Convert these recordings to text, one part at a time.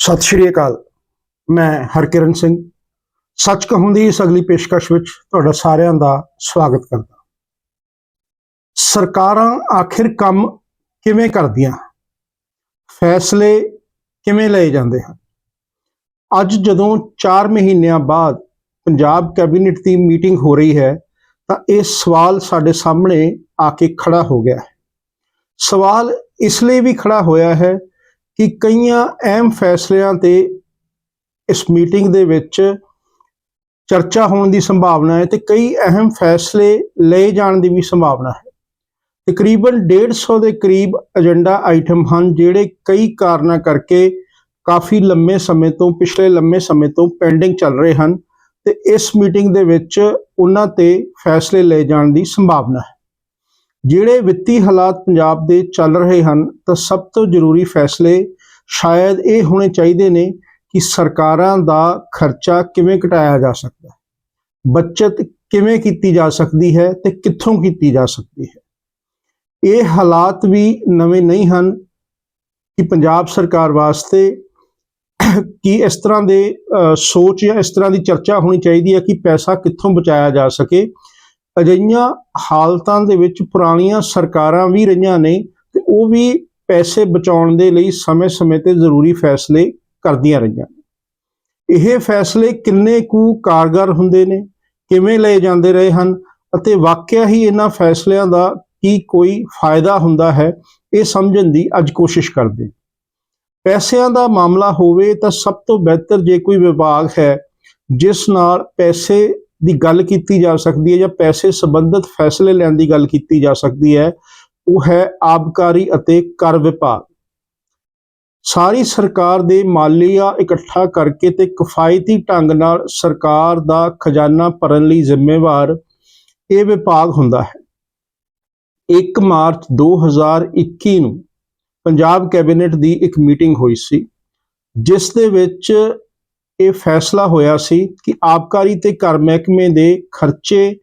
ਸਤਿ ਸ਼੍ਰੀ ਅਕਾਲ। ਮੈਂ ਹਰਕਿਰਨ ਸਿੰਘ। ਸੱਚ ਕਹੂੰ ਦੀ ਇਸ ਅਗਲੀ ਪੇਸ਼ਕਸ਼ ਵਿੱਚ ਤੁਹਾਡਾ ਸਾਰਿਆਂ ਦਾ ਸਵਾਗਤ ਕਰਦਾ ਸਰਕਾਰਾਂ ਆਖਿਰ ਕੰਮ ਕਿਵੇਂ ਕਰਦੀਆਂ? ਫੈਸਲੇ ਕਿਵੇਂ ਲਏ ਜਾਂਦੇ ਹਨ? ਅੱਜ ਜਦੋਂ 4 ਮਹੀਨਿਆਂ ਬਾਅਦ ਪੰਜਾਬ ਕੈਬਨਿਟ ਦੀ ਮੀਟਿੰਗ ਹੋ ਰਹੀ ਹੈ, ਤਾਂ ਇਹ ਸਵਾਲ ਸਾਡੇ ਸਾਹਮਣੇ ਆ ਕੇ ਖੜਾ ਹੋ ਗਿਆ ਹੈ। ਸਵਾਲ ਇਸ ਲਈ ਵੀ ਖੜਾ ਹੋਇਆ ਹੈ ਕਿ ਕਈਆਂ ਅਹਿਮ ਫੈਸਲਿਆਂ ਤੇ ਇਸ ਮੀਟਿੰਗ ਦੇ ਵਿੱਚ ਚਰਚਾ ਹੋਣ ਦੀ ਸੰਭਾਵਨਾ ਹੈ ਤੇ ਕਈ ਅਹਿਮ ਫੈਸਲੇ ਲਏ ਜਾਣ ਦੀ ਵੀ ਸੰਭਾਵਨਾ ਹੈ। ਤਕਰੀਬਨ 150 ਦੇ ਕਰੀਬ ਏਜੰਡਾ ਆਈਟਮ ਹਨ ਜਿਹੜੇ ਕਈ ਕਾਰਨਾਂ ਕਰਕੇ ਕਾਫੀ ਲੰਮੇ ਸਮੇਂ ਤੋਂ, ਪਿਛਲੇ ਲੰਮੇ ਸਮੇਂ ਤੋਂ ਪੈਂਡਿੰਗ ਚੱਲ ਰਹੇ ਹਨ ਤੇ ਇਸ ਮੀਟਿੰਗ ਦੇ ਵਿੱਚ ਉਹਨਾਂ ਤੇ ਫੈਸਲੇ ਲਏ ਜਾਣ ਦੀ ਸੰਭਾਵਨਾ ਹੈ। ਜਿਹੜੇ ਵਿੱਤੀ ਹਾਲਾਤ ਪੰਜਾਬ ਦੇ ਚੱਲ ਰਹੇ ਹਨ ਤਾਂ ਸਭ ਤੋਂ ਜ਼ਰੂਰੀ ਫੈਸਲੇ ਸ਼ਾਇਦ ਇਹ ਹੋਣੇ ਚਾਹੀਦੇ ਨੇ ਕਿ ਸਰਕਾਰਾਂ ਦਾ ਖਰਚਾ ਕਿਵੇਂ ਘਟਾਇਆ ਜਾ ਸਕਦਾ ਹੈ ਬਚਤ ਕਿਵੇਂ ਕੀਤੀ ਜਾ ਸਕਦੀ ਹੈ ਤੇ ਕਿੱਥੋਂ ਕੀਤੀ ਜਾ ਸਕਦੀ ਹੈ। ਇਹ ਹਾਲਾਤ ਵੀ ਨਵੇਂ ਨਹੀਂ ਹਨ ਕਿ ਪੰਜਾਬ ਸਰਕਾਰ ਵਾਸਤੇ ਕਿ ਇਸ ਤਰ੍ਹਾਂ ਦੇ ਅ, ਸੋਚ ਜਾਂ ਇਸ ਤਰ੍ਹਾਂ ਦੀ ਚਰਚਾ ਹੋਣੀ ਚਾਹੀਦੀ ਹੈ ਕਿ ਪੈਸਾ ਕਿੱਥੋਂ ਬਚਾਇਆ ਜਾ ਸਕੇ ਅਜਿਹੀਆਂ ਹਾਲਤਾਂ ਦੇ ਵਿੱਚ ਪੁਰਾਣੀਆਂ ਸਰਕਾਰਾਂ ਵੀ ਰਹੀਆਂ ਨੇ ਤੇ ਉਹ ਵੀ ਪੈਸੇ ਬਚਾਉਣ ਦੇ ਲਈ ਸਮੇਂ-ਸਮੇਂ ਤੇ ਜ਼ਰੂਰੀ ਫੈਸਲੇ ਕਰਦੀਆਂ ਰਹੀਆਂ। ਇਹ ਫੈਸਲੇ ਕਿੰਨੇ ਕੁ ਕਾਰਗਰ ਹੁੰਦੇ ਨੇ, ਕਿਵੇਂ ਲਏ ਜਾਂਦੇ ਰਹੇ ਹਨ ਅਤੇ ਵਾਕਿਆ ਹੀ ਇਹਨਾਂ ਫੈਸਲਿਆਂ ਦਾ ਕੀ ਕੋਈ ਫਾਇਦਾ ਹੁੰਦਾ ਹੈ, ਇਹ ਸਮਝਣ ਦੀ ਅੱਜ ਕੋਸ਼ਿਸ਼ ਕਰਦੇ ਪੈਸਿਆਂ ਦਾ ਮਾਮਲਾ ਹੋਵੇ ਤਾਂ ਸਭ ਤੋਂ ਬਿਹਤਰ ਜੇ ਕੋਈ ਵਿਭਾਗ ਹੈ, ਜਿਸ ਨਾਲ ਪੈਸੇ ਦੀ ਗੱਲ ਕੀਤੀ ਜਾ ਸਕਦੀ ਹੈ ਜਾਂ ਪੈਸੇ ਸੰਬੰਧਿਤ ਫੈਸਲੇ ਲੈਣ ਦੀ ਗੱਲ ਕੀਤੀ ਜਾ ਸਕਦੀ ਹੈ, ਉਹ ਹੈ ਆਬਕਾਰੀ ਅਤੇ ਕਰ ਵਿਭਾਗ। ਸਾਰੀ ਸਰਕਾਰ ਦੇ ਮਾਲੀਆ ਇਕੱਠਾ ਕਰਕੇ ਤੇ ਕਿਫਾਇਤੀ ਢੰਗ ਨਾਲ ਸਰਕਾਰ ਦਾ ਖਜ਼ਾਨਾ ਭਰਨ ਲਈ ਜ਼ਿੰਮੇਵਾਰ ਇਹ ਵਿਭਾਗ ਹੁੰਦਾ ਹੈ। 1 ਮਾਰਚ 2021 ਨੂੰ ਪੰਜਾਬ ਕੈਬਨਿਟ ਦੀ ਇੱਕ ਮੀਟਿੰਗ ਹੋਈ ਸੀ, ਜਿਸ ਦੇ ਵਿੱਚ ਇਹ ਫੈਸਲਾ ਹੋਇਆ ਸੀ ਕਿ ਆਬਕਾਰੀ ਤੇ ਕਰ ਮਹਿਕਮੇ ਦੇ ਖਰਚੇ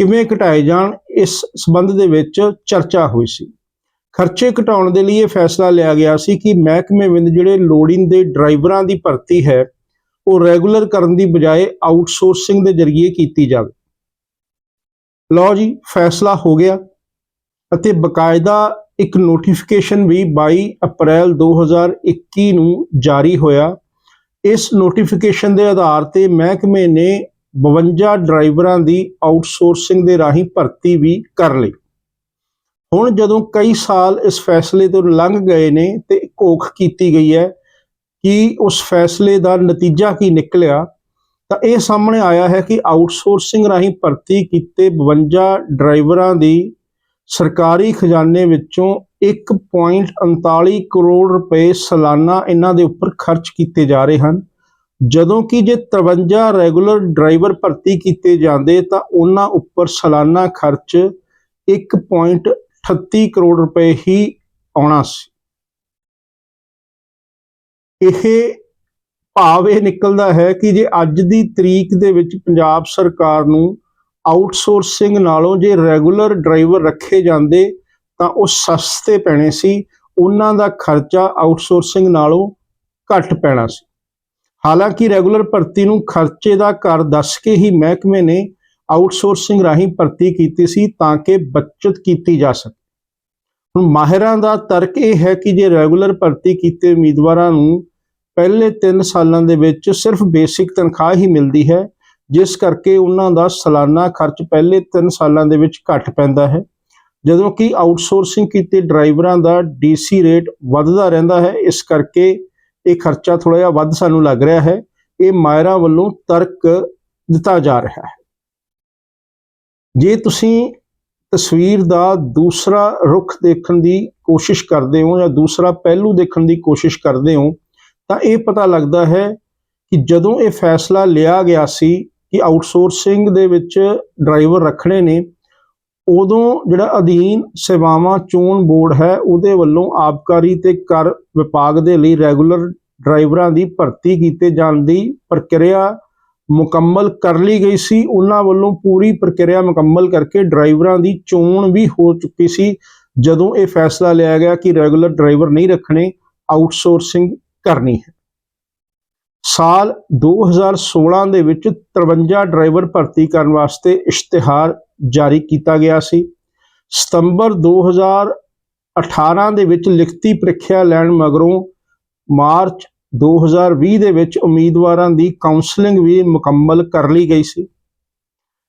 ਕਿਵੇਂ ਘਟਾਏ ਜਾਣ, ਇਸ ਸਬੰਧ ਦੇ ਵਿੱਚ ਚਰਚਾ ਹੋਈ ਸੀ। ਖਰਚੇ ਘਟਾਉਣ ਦੇ ਲਈ ਇਹ ਫੈਸਲਾ ਲਿਆ ਗਿਆ ਸੀ ਕਿ ਮਹਿਕਮੇ ਵਿੱਚ ਜਿਹੜੇ ਲੋੜੀਂਦੇ ਡਰਾਈਵਰਾਂ ਦੀ ਭਰਤੀ ਹੈ, ਉਹ ਰੈਗੂਲਰ ਕਰਨ ਦੀ ਬਜਾਏ ਆਊਟਸੋਰਸਿੰਗ ਦੇ ਜ਼ਰੀਏ ਕੀਤੀ ਜਾਵੇ। ਲਓ ਜੀ, ਫੈਸਲਾ ਹੋ ਗਿਆ ਅਤੇ ਬਕਾਇਦਾ ਇੱਕ ਨੋਟੀਫਿਕੇਸ਼ਨ ਵੀ 22 ਅਪ੍ਰੈਲ 2021 ਨੂੰ ਜਾਰੀ ਹੋਇਆ। ਇਸ ਨੋਟੀਫਿਕੇਸ਼ਨ ਦੇ ਆਧਾਰ ਤੇ ਮਹਿਕਮੇ ਨੇ 52 ਡਰਾਈਵਰਾਂ ਦੀ ਆਊਟਸੋਰਸਿੰਗ ਦੇ ਰਾਹੀਂ ਭਰਤੀ ਵੀ ਕਰ ਲਈ। ਹੁਣ ਜਦੋਂ ਕਈ ਸਾਲ ਇਸ ਫੈਸਲੇ ਤੋਂ ਲੰਘ ਗਏ ਨੇ ਤੇ ਘੋਖ ਕੀਤੀ ਗਈ ਹੈ ਕਿ ਉਸ ਫੈਸਲੇ ਦਾ ਨਤੀਜਾ ਕੀ ਨਿਕਲਿਆ, ਤਾਂ ਇਹ ਸਾਹਮਣੇ ਆਇਆ ਹੈ ਕਿ ਆਊਟਸੋਰਸਿੰਗ ਰਾਹੀਂ ਭਰਤੀ ਕੀਤੇ 52 ਡਰਾਈਵਰਾਂ ਦੀ ਸਰਕਾਰੀ ਖਜ਼ਾਨੇ ਵਿੱਚੋਂ 1.39 ਕਰੋੜ ਰੁਪਏ ਸਾਲਾਨਾ ਇਹਨਾਂ ਦੇ ਉੱਪਰ ਖਰਚ ਕੀਤੇ ਜਾ ਰਹੇ ਹਨ। ਜਦੋਂ ਕਿ ਜੇ 53 ਰੈਗੂਲਰ ਡਰਾਈਵਰ ਭਰਤੀ ਕੀਤੇ ਜਾਂਦੇ ਤਾਂ ਉਹਨਾਂ ਉੱਪਰ ਸਾਲਾਨਾ ਖਰਚ 1.38 ਕਰੋੜ ਰੁਪਏ ਹੀ ਆਉਣਾ ਸੀ। ਇਹ ਭਾਵ ਇਹ ਨਿਕਲਦਾ ਹੈ ਕਿ ਜੇ ਅੱਜ ਦੀ ਤਰੀਕ ਦੇ ਵਿੱਚ ਪੰਜਾਬ ਸਰਕਾਰ ਨੂੰ ਆਊਟਸੋਰਸਿੰਗ ਨਾਲੋਂ ਜੇ ਰੈਗੂਲਰ ਡਰਾਈਵਰ ਰੱਖੇ ਜਾਂਦੇ ਤਾਂ ਉਹ ਸਸਤੇ ਪੈਣੇ ਸੀ। ਉਹਨਾਂ ਦਾ ਖਰਚਾ ਆਊਟਸੋਰਸਿੰਗ ਨਾਲੋਂ ਘੱਟ ਪੈਣਾ ਸੀ। ਹਾਲਾਂਕਿ ਰੈਗੂਲਰ ਭਰਤੀ ਨੂੰ ਖਰਚੇ ਦਾ ਕਰ ਦੱਸ ਕੇ ਹੀ ਮਹਿਕਮੇ ਨੇ ਆਊਟਸੋਰਸਿੰਗ ਰਾਹੀਂ ਭਰਤੀ ਕੀਤੀ ਸੀ ਤਾਂ ਕਿ ਬਚਤ ਕੀਤੀ ਜਾ ਸਕੇ। ਹੁਣ ਮਾਹਿਰਾਂ ਦਾ ਤਰਕ ਇਹ ਹੈ ਕਿ ਜੇ ਰੈਗੂਲਰ ਭਰਤੀ ਕੀਤੇ ਉਮੀਦਵਾਰਾਂ ਨੂੰ ਪਹਿਲੇ 3 ਸਾਲਾਂ ਦੇ ਵਿੱਚ ਸਿਰਫ ਬੇਸਿਕ ਤਨਖਾਹ ਹੀ ਮਿਲਦੀ ਹੈ, ਜਿਸ ਕਰਕੇ ਉਹਨਾਂ ਦਾ ਸਾਲਾਨਾ ਖਰਚ ਪਹਿਲੇ 3 ਸਾਲਾਂ ਦੇ ਵਿੱਚ ਘੱਟ ਪੈਂਦਾ ਹੈ। ਜਦੋਂ ਕਿ ਆਊਟਸੋਰਸਿੰਗ ਕੀਤੇ ਡਰਾਈਵਰਾਂ ਦਾ ਡੀਸੀ ਰੇਟ ਵੱਧਦਾ ਰਹਿੰਦਾ ਹੈ, ਇਸ ਕਰਕੇ ਇਹ ਖਰਚਾ ਥੋੜਾ ਜਿਹਾ ਵੱਧ ਸਾਨੂੰ ਲੱਗ ਰਿਹਾ ਹੈ, ਇਹ ਮਾਇਰਾਂ ਵੱਲੋਂ ਤਰਕ ਦਿੱਤਾ ਜਾ ਰਿਹਾ ਹੈ। ਜੇ ਤੁਸੀਂ ਤਸਵੀਰ ਦਾ ਦੂਸਰਾ ਰੁਖ ਦੇਖਣ ਦੀ ਕੋਸ਼ਿਸ਼ ਕਰਦੇ ਹੋ ਜਾਂ ਦੂਸਰਾ ਪਹਿਲੂ ਦੇਖਣ ਦੀ ਕੋਸ਼ਿਸ਼ ਕਰਦੇ ਹੋ, ਤਾਂ ਇਹ ਪਤਾ ਲੱਗਦਾ ਹੈ ਕਿ ਜਦੋਂ ਇਹ ਫੈਸਲਾ ਲਿਆ ਗਿਆ ਸੀ ਕਿ ਆਊਟਸੋਰਸਿੰਗ ਦੇ ਵਿੱਚ ਡਰਾਈਵਰ ਰੱਖਣੇ ਨੇ ਉਦੋਂ ਜਿਹੜਾ ਅਧੀਨ ਸੇਵਾਵਾਂ ਚੋਣ ਬੋਰਡ ਹੈ, ਉਹਦੇ ਵੱਲੋਂ ਆਬਕਾਰੀ ਤੇ ਕਰ ਵਿਭਾਗ ਦੇ ਲਈ ਰੈਗੂਲਰ ਡਰਾਈਵਰਾਂ ਦੀ ਭਰਤੀ ਕੀਤੇ ਜਾਣ ਦੀ ਪ੍ਰਕਿਰਿਆ ਮੁਕੰਮਲ ਕਰ ਲਈ ਗਈ ਸੀ। ਉਹਨਾਂ ਵੱਲੋਂ ਪੂਰੀ ਪ੍ਰਕਿਰਿਆ ਮੁਕੰਮਲ ਕਰਕੇ ਡਰਾਈਵਰਾਂ ਦੀ ਚੋਣ ਵੀ ਹੋ ਚੁੱਕੀ ਸੀ। ਜਦੋਂ ਇਹ ਫੈਸਲਾ ਲਿਆ ਗਿਆ ਕਿ ਰੈਗੂਲਰ ਡਰਾਈਵਰ ਨਹੀਂ ਰੱਖਣੇ, ਆਊਟਸੋਰਸਿੰਗ ਕਰਨੀ ਹੈ। ਸਾਲ 2016 ਦੇ ਵਿੱਚ 53 ਡਰਾਈਵਰ ਭਰਤੀ ਕਰਨ ਵਾਸਤੇ ਇਸ਼ਤਿਹਾਰ ਜਾਰੀ ਕੀਤਾ ਗਿਆ ਸੀ। ਸਤੰਬਰ 2018 ਦੇ ਵਿੱਚ ਲਿਖਤੀ ਪ੍ਰੀਖਿਆ ਲੈਣ ਮਗਰੋਂ ਮਾਰਚ 2020 ਦੇ ਵਿੱਚ ਉਮੀਦਵਾਰਾਂ ਦੀ ਕਾਉਂਸਲਿੰਗ ਵੀ ਮੁਕੰਮਲ ਕਰ ਲਈ ਗਈ ਸੀ।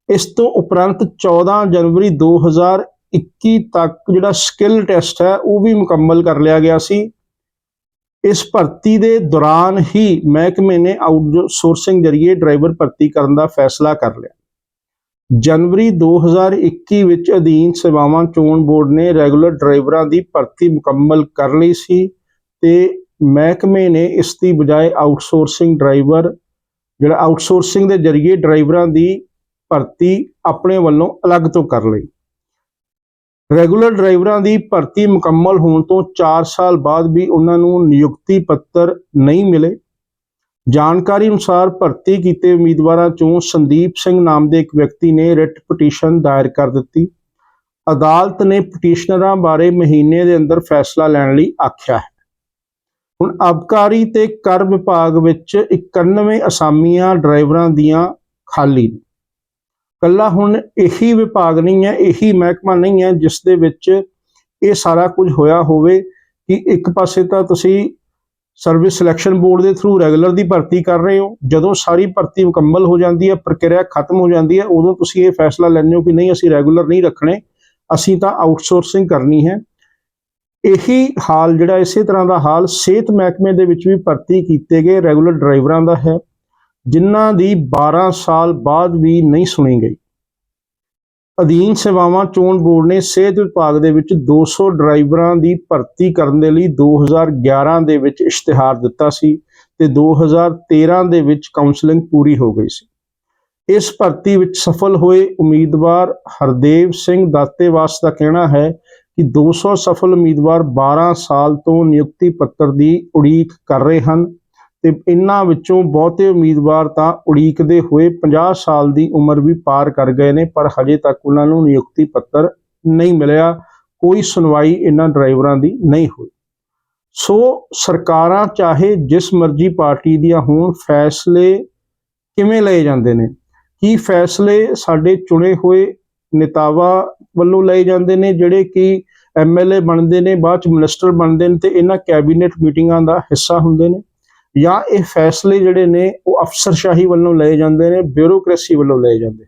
ਇਸ ਤੋਂ ਉਪਰੰਤ 14 ਜਨਵਰੀ 2021 ਤੱਕ ਜਿਹੜਾ ਸਕਿੱਲ ਟੈਸਟ ਹੈ ਉਹ ਵੀ ਮੁਕੰਮਲ ਕਰ ਲਿਆ ਗਿਆ ਸੀ। ਇਸ ਭਰਤੀ ਦੇ ਦੌਰਾਨ ਹੀ ਮਹਿਕਮੇ ਨੇ ਆਊਟਸੋਰਸਿੰਗ ਜਰੀਏ ਡਰਾਈਵਰ ਭਰਤੀ ਕਰਨ ਦਾ ਫੈਸਲਾ ਕਰ ਲਿਆ। ਜਨਵਰੀ 2021 ਵਿੱਚ ਅਧੀਨ ਸੇਵਾਵਾਂ ਚੋਣ ਬੋਰਡ ਨੇ ਰੈਗੂਲਰ ਡਰਾਈਵਰਾਂ ਦੀ ਭਰਤੀ ਮੁਕੰਮਲ ਕਰ ਲਈ ਸੀ ਤੇ ਮਹਿਕਮੇ ਨੇ ਇਸ ਦੀ ਬਜਾਏ ਆਊਟਸੋਰਸਿੰਗ ਡਰਾਈਵਰ ਜਿਹੜਾ ਆਊਟਸੋਰਸਿੰਗ ਦੇ ਜਰੀਏ ਡਰਾਈਵਰਾਂ ਦੀ ਭਰਤੀ ਆਪਣੇ ਵੱਲੋਂ ਅਲੱਗ ਤੋਂ ਕਰ ਲਈ। ਰੈਗੂਲਰ ਡਰਾਈਵਰਾਂ ਦੀ ਭਰਤੀ ਮੁਕੰਮਲ ਹੋਣ ਤੋਂ 4 ਸਾਲ ਬਾਅਦ ਵੀ ਉਹਨਾਂ ਨੂੰ ਨਿਯੁਕਤੀ ਪੱਤਰ ਨਹੀਂ ਮਿਲੇ। ਜਾਣਕਾਰੀ ਅਨੁਸਾਰ ਭਰਤੀ ਕੀਤੇ ਉਮੀਦਵਾਰਾਂ ਚੋਂ ਸੰਦੀਪ ਸਿੰਘ ਨਾਮ ਦੇ ਇੱਕ ਵਿਅਕਤੀ ਨੇ ਰਿਟ ਪਟੀਸ਼ਨ ਦਾਇਰ ਕਰ ਦਿੱਤੀ। ਅਦਾਲਤ ਨੇ ਪਟੀਸ਼ਨਰਾਂ ਬਾਰੇ ਮਹੀਨੇ ਦੇ ਅੰਦਰ ਫੈਸਲਾ ਲੈਣ ਲਈ ਆਖਿਆ ਹੈ। ਹੁਣ ਅਬਕਾਰੀ ਤੇ ਕਰ ਵਿਭਾਗ ਵਿੱਚ 91 ਅਸਾਮੀਆਂ ਡਰਾਈਵਰਾਂ ਦੀਆਂ ਖਾਲੀ ਨੇ। ਕੱਲਾ ਹੁਣ ਇਹੀ ਵਿਭਾਗ ਨਹੀਂ ਹੈ, ਇਹੀ ਮਹਿਕਮਾ ਨਹੀਂ ਹੈ ਜਿਸ ਦੇ ਵਿੱਚ ਇਹ ਸਾਰਾ ਕੁਝ ਹੋਇਆ ਹੋਵੇ ਕਿ ਇੱਕ ਪਾਸੇ ਤਾਂ ਤੁਸੀਂ ਸਰਵਿਸ ਸਿਲੈਕਸ਼ਨ ਬੋਰਡ ਦੇ ਥਰੂ ਰੈਗੂਲਰ ਦੀ ਭਰਤੀ ਕਰ ਰਹੇ ਹੋ, ਜਦੋਂ ਸਾਰੀ ਭਰਤੀ ਮੁਕੰਮਲ ਹੋ ਜਾਂਦੀ ਹੈ, ਪ੍ਰਕਿਰਿਆ ਖਤਮ ਹੋ ਜਾਂਦੀ ਹੈ, ਉਦੋਂ ਤੁਸੀਂ ਇਹ ਫੈਸਲਾ ਲੈਂਦੇ ਹੋ ਕਿ ਨਹੀਂ, ਅਸੀਂ ਰੈਗੂਲਰ ਨਹੀਂ ਰੱਖਣੇ, ਅਸੀਂ ਤਾਂ ਆਊਟਸੋਰਸਿੰਗ ਕਰਨੀ ਹੈ। ਇਹੀ ਹਾਲ ਜਿਹੜਾ ਇਸੇ ਤਰ੍ਹਾਂ ਦਾ ਹਾਲ ਸਿਹਤ ਮਹਿਕਮੇ ਦੇ ਵਿੱਚ ਵੀ ਭਰਤੀ ਕੀਤੇ ਗਏ ਰੈਗੂਲਰ ਡਰਾਈਵਰਾਂ ਦਾ ਹੈ। ਜਿਨ੍ਹਾਂ ਦੀ 12 ਸਾਲ ਬਾਅਦ ਵੀ ਨਹੀਂ ਸੁਣੀ ਗਈ। ਅਧੀਨ ਸੇਵਾਵਾਂ ਚੋਣ ਬੋਰਡ ਨੇ ਸਿਹਤ ਵਿਭਾਗ ਦੇ ਵਿੱਚ 200 ਡਰਾਈਵਰਾਂ ਦੀ ਭਰਤੀ ਕਰਨ ਦੇ ਲਈ 2011 ਦੇ ਵਿੱਚ ਇਸ਼ਤਿਹਾਰ ਦਿੱਤਾ ਸੀ ਤੇ 2013 ਦੇ ਵਿੱਚ ਕਾਉਂਸਲਿੰਗ ਪੂਰੀ ਹੋ ਗਈ ਸੀ। ਇਸ ਭਰਤੀ ਵਿੱਚ ਸਫਲ ਹੋਏ ਉਮੀਦਵਾਰ ਹਰਦੇਵ ਸਿੰਘ ਦਾਤੇਵਾਸ ਦਾ ਕਹਿਣਾ ਹੈ ਕਿ 200 ਸਫਲ ਉਮੀਦਵਾਰ 12 ਸਾਲ ਤੋਂ ਨਿਯੁਕਤੀ ਪੱਤਰ ਦੀ ਉਡੀਕ ਕਰ ਰਹੇ ਹਨ। ਤੇ ਇਹਨਾਂ ਵਿੱਚੋਂ ਬਹੁਤੇ ਉਮੀਦਵਾਰ ਤਾਂ ਉਡੀਕਦੇ ਹੋਏ 50 ਸਾਲ ਦੀ ਉਮਰ ਵੀ ਪਾਰ ਕਰ ਗਏ ਨੇ, ਪਰ ਹਜੇ ਤੱਕ ਉਹਨਾਂ ਨੂੰ ਨਿਯੁਕਤੀ ਪੱਤਰ ਨਹੀਂ ਮਿਲਿਆ, ਕੋਈ ਸੁਣਵਾਈ ਇਹਨਾਂ ਡਰਾਈਵਰਾਂ ਦੀ ਨਹੀਂ ਹੋਈ। ਸੋ ਸਰਕਾਰਾਂ ਚਾਹੇ ਜਿਸ ਮਰਜ਼ੀ ਪਾਰਟੀ ਦੀਆਂ ਹੋਣ, ਫੈਸਲੇ ਕਿਵੇਂ ਲਏ ਜਾਂਦੇ ਨੇ? ਕੀ ਫੈਸਲੇ ਸਾਡੇ ਚੁਣੇ ਹੋਏ ਨੇਤਾਵਾਂ ਵੱਲੋਂ ਲਏ ਜਾਂਦੇ ਨੇ, ਜਿਹੜੇ ਕਿ ਐਮਐਲਏ ਬਣਦੇ ਨੇ, ਬਾਅਦ ਚ ਮਿਨਿਸਟਰ ਬਣਦੇ ਨੇ ਤੇ ਇਹਨਾਂ ਕੈਬਨਿਟ ਮੀਟਿੰਗਾਂ ਦਾ ਹਿੱਸਾ ਹੁੰਦੇ ਨੇ? ਜਾਂ ਇਹ ਫੈਸਲੇ ਜਿਹੜੇ ਨੇ, ਉਹ ਅਫਸਰਸ਼ਾਹੀ ਵੱਲੋਂ ਲਏ ਜਾਂਦੇ ਨੇ, ਬਿਊਰੋਕ੍ਰੇਸੀ ਵੱਲੋਂ ਲਏ ਜਾਂਦੇ।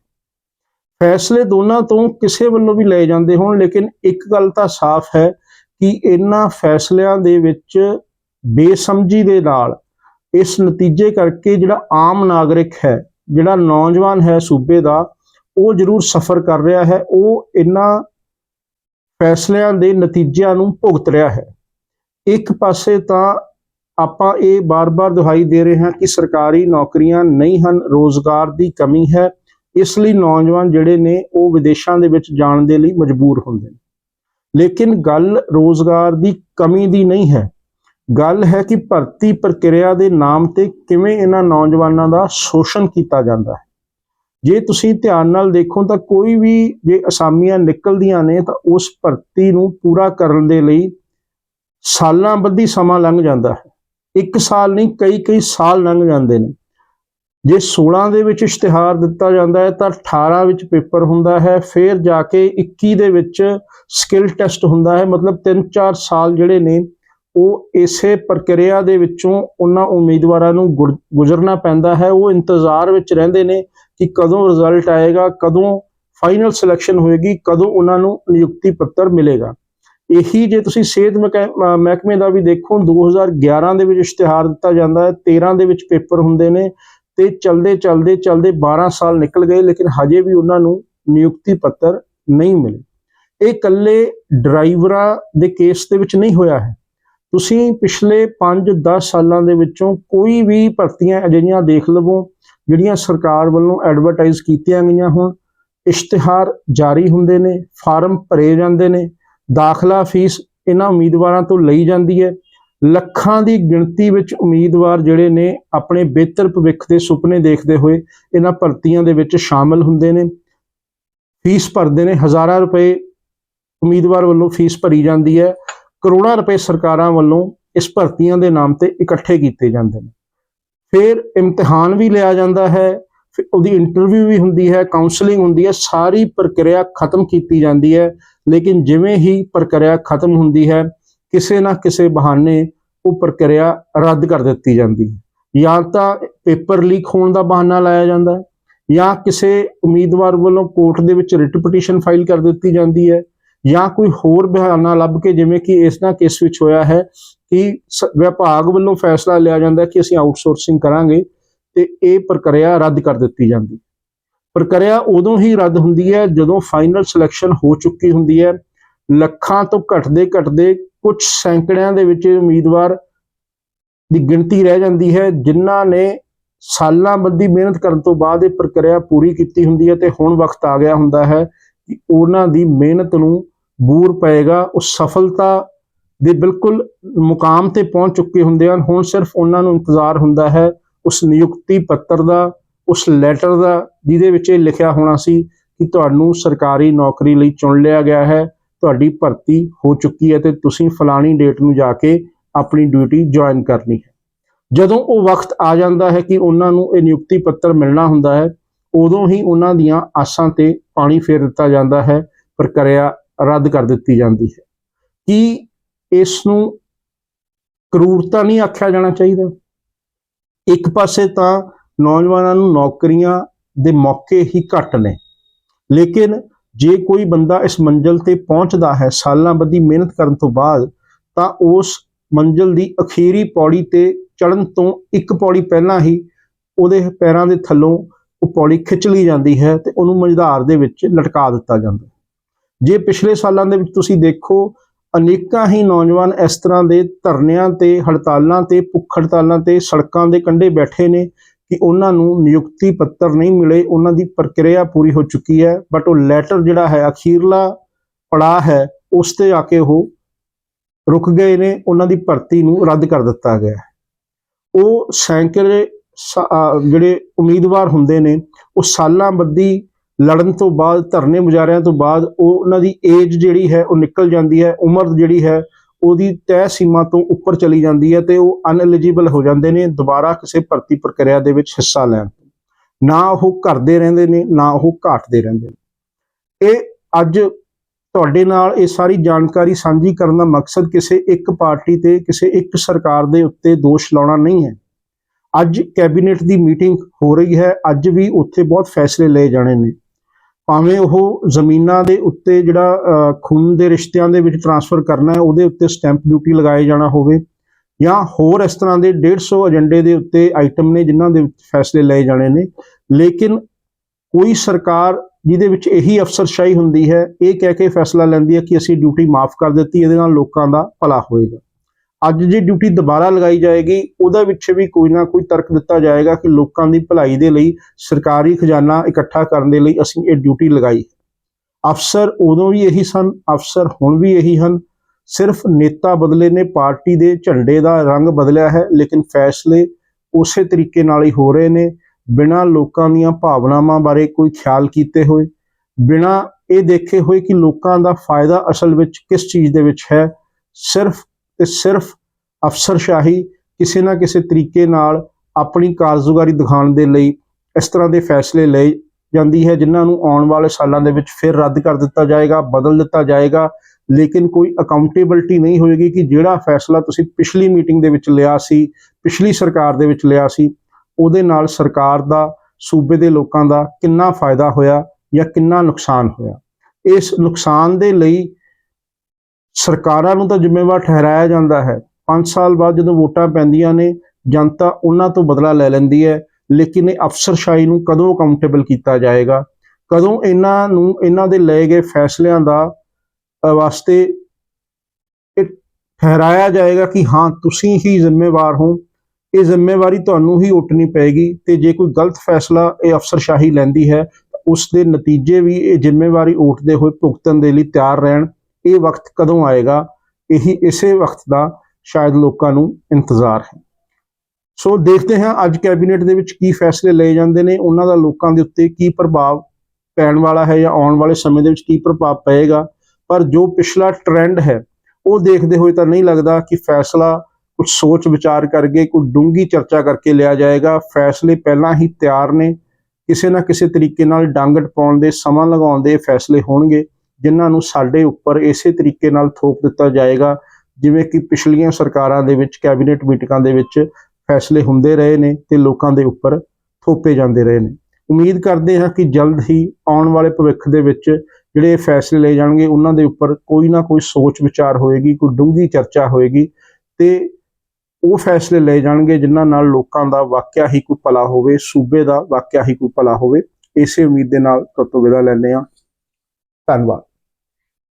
ਫੈਸਲੇ ਦੋਨਾਂ ਤੋਂ ਕਿਸੇ ਵੱਲੋਂ ਵੀ ਲਏ ਜਾਂਦੇ ਹੋਣ, ਲੇਕਿਨ ਇੱਕ ਗੱਲ ਤਾਂ ਸਾਫ਼ ਹੈ ਕਿ ਇਹਨਾਂ ਫੈਸਲਿਆਂ ਦੇ ਵਿੱਚ ਬੇਸਮਝੀ ਦੇ ਨਾਲ ਇਸ ਨਤੀਜੇ ਕਰਕੇ ਜਿਹੜਾ ਆਮ ਨਾਗਰਿਕ ਹੈ, ਜਿਹੜਾ ਨੌਜਵਾਨ ਹੈ ਸੂਬੇ ਦਾ, ਉਹ ਜ਼ਰੂਰ ਸਫਰ ਕਰ ਰਿਹਾ ਹੈ। ਉਹ ਇਹਨਾਂ ਫੈਸਲਿਆਂ ਦੇ ਨਤੀਜਿਆਂ ਨੂੰ ਭੁਗਤ ਰਿਹਾ ਹੈ। ਇੱਕ ਪਾਸੇ ਤਾਂ ਆਪਾਂ ਇਹ ਬਾਰ-ਬਾਰ ਦੁਹਾਈ ਦੇ ਰਹੇ ਹਾਂ ਕਿ ਸਰਕਾਰੀ ਨੌਕਰੀਆਂ ਨਹੀਂ ਹਨ, ਰੋਜ਼ਗਾਰ ਦੀ ਕਮੀ ਹੈ। ਇਸ ਲਈ ਨੌਜਵਾਨ ਜਿਹੜੇ ਨੇ, ਉਹ ਵਿਦੇਸ਼ਾਂ ਦੇ ਵਿੱਚ ਜਾਣ ਦੇ ਲਈ ਮਜਬੂਰ ਹੁੰਦੇ ਨੇ। ਲੇਕਿਨ ਗੱਲ ਰੋਜ਼ਗਾਰ ਦੀ ਕਮੀ ਦੀ ਨਹੀਂ ਹੈ। ਗੱਲ ਹੈ ਕਿ ਭਰਤੀ ਪ੍ਰਕਿਰਿਆ ਦੇ ਨਾਮ ਤੇ ਕਿਵੇਂ ਇਹਨਾਂ ਨੌਜਵਾਨਾਂ ਦਾ ਸ਼ੋਸ਼ਣ ਕੀਤਾ ਜਾਂਦਾ ਹੈ। ਜੇ ਤੁਸੀਂ ਧਿਆਨ ਨਾਲ ਦੇਖੋ ਤਾਂ ਕੋਈ ਵੀ ਜੇ ਅਸਾਮੀਆਂ ਨਿਕਲਦੀਆਂ ਨੇ ਤਾਂ ਉਸ ਭਰਤੀ ਨੂੰ ਪੂਰਾ ਕਰਨ ਦੇ ਲਈ ਸਾਲਾਂ ਬੱਧੀ ਸਮਾਂ ਲੰਘ ਜਾਂਦਾ ਹੈ। ਇੱਕ ਸਾਲ ਨਹੀਂ, ਕਈ ਕਈ ਸਾਲ ਲੰਘ ਜਾਂਦੇ ਨੇ। ਜੇ 16 ਦੇ ਵਿੱਚ ਇਸ਼ਤਿਹਾਰ ਦਿੱਤਾ ਜਾਂਦਾ ਹੈ, ਤਾਂ 18 ਵਿੱਚ ਪੇਪਰ ਹੁੰਦਾ ਹੈ, ਫਿਰ ਜਾ ਕੇ 21 ਦੇ ਵਿੱਚ ਸਕਿੱਲ ਟੈਸਟ ਹੁੰਦਾ ਹੈ। ਮਤਲਬ 3-4 ਸਾਲ ਜਿਹੜੇ ਨੇ, ਉਹ ਇਸੇ ਪ੍ਰਕਿਰਿਆ ਦੇ ਵਿੱਚੋਂ ਉਹਨਾਂ ਉਮੀਦਵਾਰਾਂ ਨੂੰ ਗੁਰ- ਗੁਜ਼ਰਨਾ ਪੈਂਦਾ ਹੈ। ਉਹ ਇੰਤਜ਼ਾਰ ਵਿੱਚ ਰਹਿੰਦੇ ਨੇ ਕਿ ਕਦੋਂ ਰਿਜ਼ਲਟ ਆਏਗਾ, ਕਦੋਂ ਫਾਈਨਲ ਸਿਲੈਕਸ਼ਨ ਹੋਏਗੀ, ਕਦੋਂ ਉਹਨਾਂ ਨੂੰ ਨਿਯੁਕਤੀ ਪੱਤਰ ਮਿਲੇਗਾ। ਇਹੀ ਜੇ ਤੁਸੀਂ ਸਿਹਤ ਮਹਿਕ- ਮਹਿਕਮੇ ਦਾ ਵੀ ਦੇਖੋ 2011 ਦੇ ਵਿੱਚ ਇਸ਼ਤਿਹਾਰ ਦਿੱਤਾ ਜਾਂਦਾ ਹੈ 13 ਦੇ ਵਿੱਚ ਪੇਪਰ ਹੁੰਦੇ ਨੇ ਤੇ ਚਲਦੇ ਚਲਦੇ ਚਲਦੇ 12 ਸਾਲ ਨਿਕਲ ਗਏ, ਲੇਕਿਨ ਹਜੇ ਵੀ ਉਹਨਾਂ ਨੂੰ ਨਿਯੁਕਤੀ ਪੱਤਰ ਨਹੀਂ ਮਿਲੇ। ਇਹ ਇਕੱਲੇ ਡਰਾਈਵਰਾਂ ਦੇ ਕੇਸ ਦੇ ਵਿੱਚ ਨਹੀਂ ਹੋਇਆ ਹੈ। ਤੁਸੀਂ ਪਿਛਲੇ 5-10 ਸਾਲਾਂ ਦੇ ਵਿੱਚੋਂ ਕੋਈ ਵੀ ਭਰਤੀਆਂ ਅਜਿਹੀਆਂ ਦੇਖ ਲਵੋ, ਜਿਹੜੀਆਂ ਸਰਕਾਰ ਵੱਲੋਂ ਐਡਵਰਟਾਈਜ਼ ਕੀਤੀਆਂ ਗਈਆਂ ਹੋਣ। ਇਸ਼ਤਿਹਾਰ ਜਾਰੀ ਹੁੰਦੇ ਨੇ, ਫਾਰਮ ਭਰੇ ਜਾਂਦੇ ਨੇ ਦਾਖਲਾ ਫੀਸ ਇਹਨਾਂ ਉਮੀਦਵਾਰਾਂ ਤੋਂ ਲਈ ਜਾਂਦੀ ਹੈ। ਲੱਖਾਂ ਦੀ ਗਿਣਤੀ ਵਿੱਚ ਉਮੀਦਵਾਰ ਜਿਹੜੇ ਨੇ ਆਪਣੇ ਬਿਹਤਰ ਭਵਿੱਖ ਦੇ ਸੁਪਨੇ ਦੇਖਦੇ ਹੋਏ ਇਹਨਾਂ ਭਰਤੀਆਂ ਦੇ ਵਿੱਚ ਸ਼ਾਮਲ ਹੁੰਦੇ ਨੇ। ਫੀਸ ਭਰਦੇ ਨੇ, ਹਜ਼ਾਰਾਂ ਰੁਪਏ ਉਮੀਦਵਾਰ ਵੱਲੋਂ ਫੀਸ ਭਰੀ ਜਾਂਦੀ ਹੈ। ਕਰੋੜਾਂ ਰੁਪਏ ਸਰਕਾਰਾਂ ਵੱਲੋਂ ਇਸ ਭਰਤੀਆਂ ਦੇ ਨਾਮ ਤੇ ਇਕੱਠੇ ਕੀਤੇ ਜਾਂਦੇ ਨੇ। ਫਿਰ ਇਮਤਿਹਾਨ ਵੀ ਲਿਆ ਜਾਂਦਾ ਹੈ। ਫਿਰ ਉਹਦੀ ਇੰਟਰਵਿਊ ਵੀ ਹੁੰਦੀ ਹੈ ਕਾਉਂਸਲਿੰਗ ਹੁੰਦੀ ਹੈ, ਸਾਰੀ ਪ੍ਰਕਿਰਿਆ ਖਤਮ ਕੀਤੀ ਜਾਂਦੀ ਹੈ। ਲੇਕਿਨ ਜਿਵੇਂ ਹੀ ਪ੍ਰਕਿਰਿਆ ਖਤਮ ਹੁੰਦੀ ਹੈ, ਕਿਸੇ ਨਾ ਕਿਸੇ ਬਹਾਨੇ ਉਹ ਪ੍ਰਕਿਰਿਆ ਰੱਦ ਕਰ ਦਿੱਤੀ ਜਾਂਦੀ ਹੈ। ਜਾਂ ਤਾਂ ਪੇਪਰ ਲੀਕ ਹੋਣ ਦਾ ਬਹਾਨਾ ਲਾਇਆ ਜਾਂਦਾ ਹੈ, ਜਾਂ ਕਿਸੇ ਉਮੀਦਵਾਰ ਵੱਲੋਂ ਕੋਰਟ ਦੇ ਵਿੱਚ ਰਿਟ ਪਟੀਸ਼ਨ ਫਾਈਲ ਕਰ ਦਿੱਤੀ ਜਾਂਦੀ ਹੈ, ਜਾਂ ਕੋਈ ਹੋਰ ਬਹਾਨਾ ਲੱਭ ਕੇ ਜਿਵੇਂ ਕਿ ਇਸ ਨਾਲ ਕੇਸ ਵਿੱਚ ਹੋਇਆ ਹੈ ਕਿ ਸ- ਵਿਭਾਗ ਵੱਲੋਂ ਫੈਸਲਾ ਲਿਆ ਜਾਂਦਾ ਕਿ ਅਸੀਂ ਆਊਟਸੋਰਸਿੰਗ ਕਰਾਂਗੇ। ਤੇ ਇਹ ਪ੍ਰਕਿਰਿਆ ਰੱਦ ਕਰ ਦਿੱਤੀ ਜਾਂਦੀ। ਪ੍ਰਕਿਰਿਆ ਉਦੋਂ ਹੀ ਰੱਦ ਹੁੰਦੀ ਹੈ ਜਦੋਂ ਫਾਈਨਲ ਸਿਲੈਕਸ਼ਨ ਹੋ ਚੁੱਕੀ ਹੁੰਦੀ ਹੈ। ਲੱਖਾਂ ਤੋਂ ਘਟਦੇ ਘਟਦੇ ਕੁਝ ਸੈਂਕੜਿਆਂ ਦੇ ਵਿੱਚ ਉਮੀਦਵਾਰ ਦੀ ਗਿਣਤੀ ਰਹਿ ਜਾਂਦੀ ਹੈ, ਜਿਨ੍ਹਾਂ ਨੇ ਸਾਲਾਂ ਬੱਧੀ ਮਿਹਨਤ ਕਰਨ ਤੋਂ ਬਾਅਦ ਇਹ ਪ੍ਰਕਿਰਿਆ ਪੂਰੀ ਕੀਤੀ ਹੁੰਦੀ ਹੈ ਤੇ ਹੁਣ ਵਕਤ ਆ ਗਿਆ ਹੁੰਦਾ ਹੈ ਕਿ ਉਹਨਾਂ ਦੀ ਮਿਹਨਤ ਨੂੰ ਬੂਰ ਪਏਗਾ। ਉਹ ਸਫਲਤਾ ਦੇ ਬਿਲਕੁਲ ਮੁਕਾਮ ਤੇ ਪਹੁੰਚ ਚੁੱਕੇ ਹੁੰਦੇ ਹਨ। ਹੁਣ ਸਿਰਫ ਉਹਨਾਂ ਨੂੰ ਇੰਤਜ਼ਾਰ ਹੁੰਦਾ ਹੈ ਉਸ ਨਿਯੁਕਤੀ ਪੱਤਰ ਦਾ, ਉਸ ਲੈਟਰ ਦਾ, ਜਿਹਦੇ ਵਿੱਚ ਇਹ ਲਿਖਿਆ ਹੋਣਾ ਸੀ ਕਿ ਤੁਹਾਨੂੰ ਸਰਕਾਰੀ ਨੌਕਰੀ ਲਈ ਚੁਣ ਲਿਆ ਗਿਆ ਹੈ, ਤੁਹਾਡੀ ਭਰਤੀ ਹੋ ਚੁੱਕੀ ਹੈ ਤੇ ਤੁਸੀਂ ਫਲਾਣੀ ਡੇਟ ਨੂੰ ਜਾ ਕੇ ਆਪਣੀ ਡਿਊਟੀ ਜੁਆਇਨ ਕਰਨੀ ਹੈ। ਜਦੋਂ ਉਹ ਵਕਤ ਆ ਜਾਂਦਾ ਹੈ ਕਿ ਉਹਨਾਂ ਨੂੰ ਇਹ ਨਿਯੁਕਤੀ ਪੱਤਰ ਮਿਲਣਾ ਹੁੰਦਾ ਹੈ, ਉਦੋਂ ਹੀ ਉਹਨਾਂ ਦੀਆਂ ਆਸਾਂ ਤੇ ਪਾਣੀ ਫੇਰ ਦਿੱਤਾ ਜਾਂਦਾ ਹੈ, ਪ੍ਰਕਿਰਿਆ ਰੱਦ ਕਰ ਦਿੱਤੀ ਜਾਂਦੀ ਹੈ। ਕੀ ਇਸ ਨੂੰ ਕਰੂਰਤਾ ਨਹੀਂ ਆਖਿਆ ਜਾਣਾ ਚਾਹੀਦਾ? ਇੱਕ ਪਾਸੇ ਤਾਂ ਨੌਜਵਾਨਾਂ ਨੂੰ ਨੌਕਰੀਆਂ ਦੇ ਮੌਕੇ ਹੀ ਘੱਟ ਨੇ। ਲੇਕਿਨ ਜੇ ਕੋਈ ਬੰਦਾ ਇਸ ਮੰਜ਼ਿਲ ਤੇ ਪਹੁੰਚਦਾ ਹੈ ਸਾਲਾਂ ਬੱਧੀ ਮਿਹਨਤ ਕਰਨ ਤੋਂ ਬਾਅਦ, ਤਾਂ ਉਸ ਮੰਜ਼ਿਲ ਦੀ ਅਖੀਰੀ ਪੌੜੀ ਤੇ ਚੜਨ ਤੋਂ ਇੱਕ ਪੌੜੀ ਪਹਿਲਾਂ ਹੀ ਉਹਦੇ ਪੈਰਾਂ ਦੇ ਥੱਲੋਂ ਉਹ ਪੌੜੀ ਖਿੱਚ ਲਈ ਜਾਂਦੀ ਹੈ ਤੇ ਉਹਨੂੰ ਮੰਝਧਾਰ ਦੇ ਵਿੱਚ ਲਟਕਾ ਦਿੱਤਾ ਜਾਂਦਾ ਹੈ। ਜੇ ਪਿਛਲੇ ਸਾਲਾਂ ਦੇ ਵਿੱਚ ਤੁਸੀਂ ਦੇਖੋ ਅਨੇਕਾਂ ਹੀ ਨੌਜਵਾਨ ਇਸ ਤਰ੍ਹਾਂ ਦੇ ਧਰਨਿਆਂ ਤੇ, ਹੜਤਾਲਾਂ ਤੇ ਭੁੱਖ ਹੜਤਾਲਾਂ ਤੇ, ਸੜਕਾਂ ਦੇ ਕੰਢੇ ਬੈਠੇ ਨੇ ਕਿ ਉਹਨਾਂ ਨੂੰ ਨਿਯੁਕਤੀ ਪੱਤਰ ਨਹੀਂ ਮਿਲੇ ਉਹਨਾਂ ਦੀ ਪ੍ਰਕਿਰਿਆ ਪੂਰੀ ਹੋ ਚੁੱਕੀ ਹੈ ਬਟ ਉਹ ਲੈਟਰ ਜਿਹੜਾ ਹੈ, ਅਖੀਰਲਾ ਪੜਾਅ ਹੈ, ਉਸ ਤੇ ਆ ਕੇ ਉਹ ਰੁਕ ਗਏ ਨੇ ਉਹਨਾਂ ਦੀ ਭਰਤੀ ਨੂੰ ਰੱਦ ਕਰ ਦਿੱਤਾ ਗਿਆ ਹੈ। ਉਹ ਸੈਂਕੜੇ ਜਿਹੜੇ ਉਮੀਦਵਾਰ ਹੁੰਦੇ ਨੇ, ਉਹ ਸਾਲਾਂ ਬੱਧੀ ਲੜਨ ਤੋਂ ਬਾਅਦ, ਧਰਨੇ ਮੁਜ਼ਾਹਰਿਆਂ ਤੋਂ ਬਾਅਦ ਉਹ ਉਹਨਾਂ ਦੀ ਏਜ ਜਿਹੜੀ ਹੈ, ਉਹ ਨਿਕਲ ਜਾਂਦੀ ਹੈ, ਉਮਰ ਜਿਹੜੀ ਹੈ, ਉਹਦੀ ਤੈਅ ਸੀਮਾ ਤੋਂ ਉੱਪਰ ਚਲੀ ਜਾਂਦੀ ਹੈ ਤੇ ਉਹ ਅਨਐਲੀਜੀਬਲ ਹੋ ਜਾਂਦੇ ਨੇ, ਦੁਬਾਰਾ ਕਿਸੇ ਭਰਤੀ ਪ੍ਰਕਿਰਿਆ ਦੇ ਵਿੱਚ ਹਿੱਸਾ ਲੈਣ ਤੋਂ। ਨਾ ਉਹ ਕਰਦੇ ਰਹਿੰਦੇ ਨੇ, ਨਾ ਉਹ ਘਾਟਦੇ ਰਹਿੰਦੇ ਨੇ। ਇਹ ਅੱਜ ਤੁਹਾਡੇ ਨਾਲ ਇਹ ਸਾਰੀ ਜਾਣਕਾਰੀ ਸਾਂਝੀ ਕਰਨ ਦਾ ਮਕਸਦ ਕਿਸੇ ਇੱਕ ਪਾਰਟੀ ਤੇ, ਕਿਸੇ ਇੱਕ ਸਰਕਾਰ ਦੇ ਉੱਤੇ ਦੋਸ਼ ਲਾਉਣਾ ਨਹੀਂ ਹੈ। ਅੱਜ ਕੈਬਨਿਟ ਦੀ ਮੀਟਿੰਗ ਹੋ ਰਹੀ ਹੈ, ਅੱਜ ਵੀ ਉੱਥੇ ਬਹੁਤ ਫੈਸਲੇ ਲਏ ਜਾਣੇ ਨੇ। ਭਾਵੇਂ ਉਹ ਜ਼ਮੀਨਾਂ ਦੇ ਉੱਤੇ ਜਿਹੜਾ ਖੂਨ ਦੇ ਰਿਸ਼ਤਿਆਂ ਦੇ ਵਿੱਚ ਟਰਾਂਸਫਰ ਕਰਨਾ ਹੈ, ਉਹਦੇ ਉੱਤੇ ਸਟੈਂਪ ਡਿਊਟੀ ਲਗਾਏ ਜਾਣਾ ਹੋਵੇ ਜਾਂ ਹੋਰ ਇਸ ਤਰ੍ਹਾਂ ਦੇ 150 ਏਜੰਡੇ ਦੇ ਉੱਤੇ ਆਈਟਮ ਨੇ ਜਿਨ੍ਹਾਂ ਦੇ ਵਿੱਚ ਫੈਸਲੇ ਲਏ ਜਾਣੇ ਨੇ। ਲੇਕਿਨ ਕੋਈ ਸਰਕਾਰ ਜਿਹਦੇ ਵਿੱਚ ਇਹੀ ਅਫਸਰਸ਼ਾਹੀ ਹੁੰਦੀ ਹੈ, ਇਹ ਕਹਿ ਕੇ ਫੈਸਲਾ ਲੈਂਦੀ ਹੈ ਕਿ ਅਸੀਂ ਡਿਊਟੀ ਮਾਫ ਕਰ ਦਿੱਤੀ, ਇਹਦੇ ਨਾਲ ਲੋਕਾਂ ਦਾ ਭਲਾ ਹੋਏਗਾ। ਅੱਜ ਜੇ ਡਿਊਟੀ ਦੁਬਾਰਾ ਲਗਾਈ ਜਾਏਗੀ, ਉਹਦੇ ਵਿੱਚ ਵੀ ਕੋਈ ਨਾ ਕੋਈ ਤਰਕ ਦਿੱਤਾ ਜਾਏਗਾ ਕਿ ਲੋਕਾਂ ਦੀ ਭਲਾਈ ਦੇ ਲਈ, ਸਰਕਾਰੀ ਖਜ਼ਾਨਾ ਇਕੱਠਾ ਕਰਨ ਦੇ ਲਈ ਅਸੀਂ ਇਹ ਡਿਊਟੀ ਲਗਾਈ ਅਫਸਰ ਉਦੋਂ ਵੀ ਇਹੀ ਸਨ, ਅਫਸਰ ਹੁਣ ਵੀ ਇਹੀ ਹਨ। ਸਿਰਫ ਨੇਤਾ ਬਦਲੇ ਨੇ ਪਾਰਟੀ ਦੇ ਝੰਡੇ ਦਾ ਰੰਗ ਬਦਲਿਆ ਹੈ, ਲੇਕਿਨ ਫੈਸਲੇ ਉਸੇ ਤਰੀਕੇ ਨਾਲ ਹੀ ਹੋ ਰਹੇ ਨੇ। ਬਿਨਾਂ ਲੋਕਾਂ ਦੀਆਂ ਭਾਵਨਾਵਾਂ ਬਾਰੇ ਕੋਈ ਖਿਆਲ ਕੀਤੇ ਹੋਏ, ਬਿਨਾਂ ਇਹ ਦੇਖੇ ਹੋਏ ਕਿ ਲੋਕਾਂ ਦਾ ਫਾਇਦਾ ਅਸਲ ਵਿੱਚ ਕਿਸ ਚੀਜ਼ ਦੇ ਵਿੱਚ ਹੈ, ਸਿਰਫ ਤੇ ਸਿਰਫ ਅਫਸਰਸ਼ਾਹੀ ਕਿਸੇ ਨਾ ਕਿਸੇ ਤਰੀਕੇ ਨਾਲ ਆਪਣੀ ਕਾਰਜਗੁਜ਼ਾਰੀ ਦਿਖਾਉਣ ਦੇ ਲਈ ਇਸ ਤਰ੍ਹਾਂ ਦੇ ਫੈਸਲੇ ਲਏ ਜਾਂਦੀ ਹੈ, ਜਿਨ੍ਹਾਂ ਨੂੰ ਆਉਣ ਵਾਲੇ ਸਾਲਾਂ ਦੇ ਵਿੱਚ ਫਿਰ ਰੱਦ ਕਰ ਦਿੱਤਾ ਜਾਏਗਾ, ਬਦਲ ਦਿੱਤਾ ਜਾਏਗਾ। ਲੇਕਿਨ ਕੋਈ ਅਕਾਊਂਟੇਬਿਲਟੀ ਨਹੀਂ ਹੋਏਗੀ ਕਿ ਜਿਹੜਾ ਫੈਸਲਾ ਤੁਸੀਂ ਪਿਛਲੀ ਮੀਟਿੰਗ ਦੇ ਵਿੱਚ ਲਿਆ ਸੀ, ਪਿਛਲੀ ਸਰਕਾਰ ਦੇ ਵਿੱਚ ਲਿਆ ਸੀ, ਉਹਦੇ ਨਾਲ ਸਰਕਾਰ ਦਾ, ਸੂਬੇ ਦੇ ਲੋਕਾਂ ਦਾ ਕਿੰਨਾ ਫਾਇਦਾ ਹੋਇਆ ਜਾਂ ਕਿੰਨਾ ਨੁਕਸਾਨ ਹੋਇਆ। ਇਸ ਨੁਕਸਾਨ ਦੇ ਲਈ ਸਰਕਾਰਾਂ ਨੂੰ ਤਾਂ ਜ਼ਿੰਮੇਵਾਰ ਠਹਿਰਾਇਆ ਜਾਂਦਾ ਹੈ। 5 ਸਾਲ ਬਾਅਦ ਜਦੋਂ ਵੋਟਾਂ ਪੈਂਦੀਆਂ ਨੇ, ਜਨਤਾ ਉਹਨਾਂ ਤੋਂ ਬਦਲਾ ਲੈ ਲੈਂਦੀ ਹੈ, ਲੇਕਿਨ ਇਹ ਅਫਸਰਸ਼ਾਹੀ ਨੂੰ ਕਦੋਂ ਅਕਾਊਂਟੇਬਲ ਕੀਤਾ ਜਾਏਗਾ? ਕਦੋਂ ਇਹਨਾਂ ਨੂੰ, ਇਹਨਾਂ ਦੇ ਲਏ ਗਏ ਫੈਸਲਿਆਂ ਦਾ ਵਾਸਤੇ ਇਹ ਠਹਿਰਾਇਆ ਜਾਏਗਾ ਕਿ ਹਾਂ, ਤੁਸੀਂ ਹੀ ਜ਼ਿੰਮੇਵਾਰ ਹੋ। ਇਹ ਜ਼ਿੰਮੇਵਾਰੀ ਤੁਹਾਨੂੰ ਹੀ ਉਠਣੀ ਪਏਗੀ ਤੇ ਜੇ ਕੋਈ ਗਲਤ ਫੈਸਲਾ ਇਹ ਅਫਸਰਸ਼ਾਹੀ ਲੈਂਦੀ ਹੈ, ਤਾਂ ਉਸ ਦੇ ਨਤੀਜੇ ਵੀ ਇਹ ਜ਼ਿੰਮੇਵਾਰੀ ਉਠਦੇ ਹੋਏ ਭੁਗਤਣ ਦੇ ਲਈ ਤਿਆਰ ਰਹਿਣ। ਇਹ ਵਕਤ ਕਦੋਂ ਆਏਗਾ? ਇਹੀ ਇਸੇ ਵਕਤ ਦਾ ਸ਼ਾਇਦ ਲੋਕਾਂ ਨੂੰ ਇੰਤਜ਼ਾਰ ਹੈ। ਸੋ ਦੇਖਦੇ ਹਾਂ ਅੱਜ ਕੈਬਨਿਟ ਦੇ ਵਿੱਚ ਕੀ ਫੈਸਲੇ ਲਏ ਜਾਂਦੇ ਨੇ, ਉਹਨਾਂ ਦਾ ਲੋਕਾਂ ਦੇ ਉੱਤੇ ਕੀ ਪ੍ਰਭਾਵ ਪੈਣ ਵਾਲਾ ਹੈ ਜਾਂ ਆਉਣ ਵਾਲੇ ਸਮੇਂ ਦੇ ਵਿੱਚ ਕੀ ਪ੍ਰਭਾਵ ਪਏਗਾ। ਪਰ ਜੋ ਪਿਛਲਾ ਟ੍ਰੈਂਡ ਹੈ, ਉਹ ਦੇਖਦੇ ਹੋਏ ਤਾਂ ਨਹੀਂ ਲੱਗਦਾ ਕਿ ਫੈਸਲਾ ਕੁਝ ਸੋਚ ਵਿਚਾਰ ਕਰਕੇ ਕੋਈ ਡੂੰਗੀ ਚਰਚਾ ਕਰਕੇ ਲਿਆ ਜਾਏਗਾ। ਫੈਸਲੇ ਪਹਿਲਾਂ ਹੀ ਤਿਆਰ ਨੇ। ਕਿਸੇ ਨਾ ਕਿਸੇ ਤਰੀਕੇ ਨਾਲ ਡੰਗ ਟਪਾਉਣ ਦੇ, ਸਮਾਂ ਲਗਾਉਣ ਦੇ ਫੈਸਲੇ ਹੋਣਗੇ। ਜਿਨ੍ਹਾਂ ਨੂੰ ਸਾਡੇ ਉੱਪਰ ਇਸੇ ਤਰੀਕੇ ਨਾਲ ਥੋਪ ਦਿੱਤਾ ਜਾਏਗਾ, ਜਿਵੇਂ ਕਿ ਪਿਛਲੀਆਂ ਸਰਕਾਰਾਂ ਦੇ ਵਿੱਚ ਕੈਬਨਿਟ ਮੀਟਿੰਗਾਂ ਦੇ ਵਿੱਚ ਫੈਸਲੇ ਹੁੰਦੇ ਰਹੇ ਨੇ ਤੇ ਲੋਕਾਂ ਦੇ ਉੱਪਰ ਥੋਪੇ ਜਾਂਦੇ ਰਹੇ ਨੇ। ਉਮੀਦ ਕਰਦੇ ਹਾਂ ਕਿ ਜਲਦ ਹੀ ਆਉਣ ਵਾਲੇ ਭਵਿੱਖ ਦੇ ਵਿੱਚ ਜਿਹੜੇ ਫੈਸਲੇ ਲਏ ਜਾਣਗੇ, ਉਹਨਾਂ ਦੇ ਉੱਪਰ ਕੋਈ ਨਾ ਕੋਈ ਸੋਚ ਵਿਚਾਰ ਹੋਏਗੀ, ਕੋਈ ਡੂੰਘੀ ਚਰਚਾ ਹੋਏਗੀ ਤੇ ਉਹ ਫੈਸਲੇ ਲਏ ਜਾਣਗੇ ਜਿਨ੍ਹਾਂ ਨਾਲ ਲੋਕਾਂ ਦਾ ਵਾਕਿਆ ਹੀ ਕੋਈ ਭਲਾ ਹੋਵੇ, ਸੂਬੇ ਦਾ ਵਾਕਿਆ ਹੀ ਕੋਈ ਭਲਾ ਹੋਵੇ। ਇਸੇ ਉਮੀਦ ਦੇ ਨਾਲ ਤੁਹਾਡੇ ਤੋਂ ਵਿਦਾ ਲੈਂਦੇ ਹਾਂ। ਧੰਨਵਾਦ।